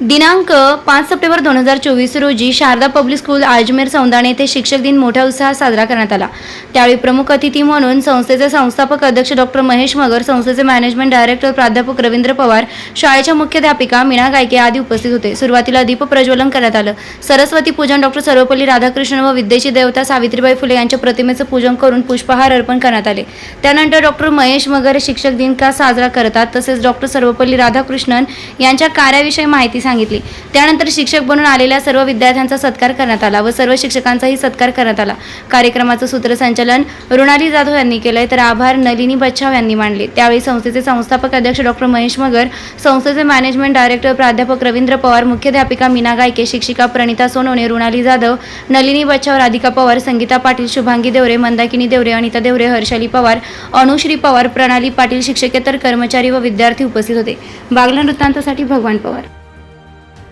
दिनांक पाच सप्टेंबर दोन हजार चोवीस रोजी शारदा पब्लिक स्कूल अजमेर सौंदाणे येथे शिक्षक दिन मोठ्या उत्साहात साजरा करण्यात आला. त्यावेळी प्रमुख अतिथी म्हणून संस्थेचे संस्थापक अध्यक्ष डॉक्टर महेश मगर संस्थेचे मॅनेजमेंट डायरेक्टर प्राध्यापक रवींद्र पवार शाळेच्या मुख्याध्यापिका मीना गायके आदी उपस्थित होते. सुरुवातीला दीप प्रज्वलन करण्यात आलं. सरस्वती पूजन डॉक्टर सर्वपल्ली राधाकृष्ण व विद्येची देवता सावित्रीबाई फुले यांच्या प्रतिमेचं पूजन करून पुष्पहार अर्पण करण्यात आले. त्यानंतर डॉक्टर महेश मगर शिक्षक दिन का साजरा करतात तसेच डॉक्टर सर्वपल्ली राधाकृष्णन यांच्या कार्याविषयी माहिती सांगितली. त्यानंतर शिक्षक बनून आलेल्या सर्व विद्यार्थ्यांचा सत्कार करण्यात आला व सर्व शिक्षकांचाही सत्कार करण्यात आला. कार्यक्रमाचं सूत्रसंचालन रुणाली जाधव यांनी केलंय. तर आभार नलिनी बच्छाव यांनी मांडले त्यावेळी संस्थेचे संस्थापक अध्यक्ष डॉक्टर महेश मगर संस्थेचे मॅनेजमेंट डायरेक्टर प्राध्यापक रवींद्र पवार मुख्याध्यापिका मीना गायके शिक्षिका प्रणिता सोनवणे रुणाली जाधव नलिनी बच्छाव राधिका पवार संगीता पाटील शुभांगी देवरे मंदाकिनी देवरे अनिता देवरे हर्षाली पवार अनुश्री पवार प्रणाली पाटील शिक्षकेतर कर्मचारी व विद्यार्थी उपस्थित होते. बागला वृत्तांतासाठी भगवान पवार.